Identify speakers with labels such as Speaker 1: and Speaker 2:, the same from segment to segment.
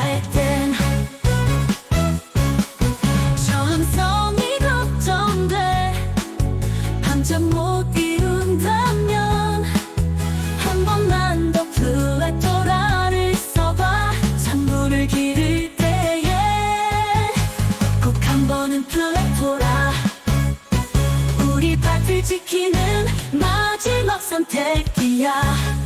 Speaker 1: 할 땐 천성이 걱정돼. 밤잠 못 이룬다면 한 번만 더 플랫토라를 써봐. 산물을 기를 때에 꼭 한 번은 플랫토라. 우리 밭을 지키는 마지막 선택이야.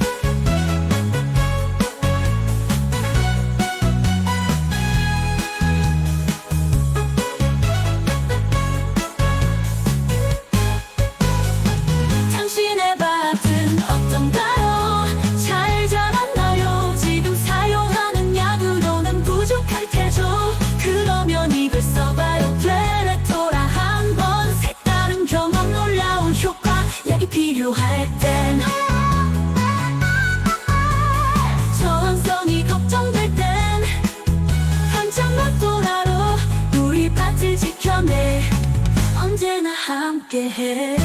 Speaker 1: 땐 저항성이 걱정될 땐 한장만 도라로 우리 밭을 지켜내 언제나 함께해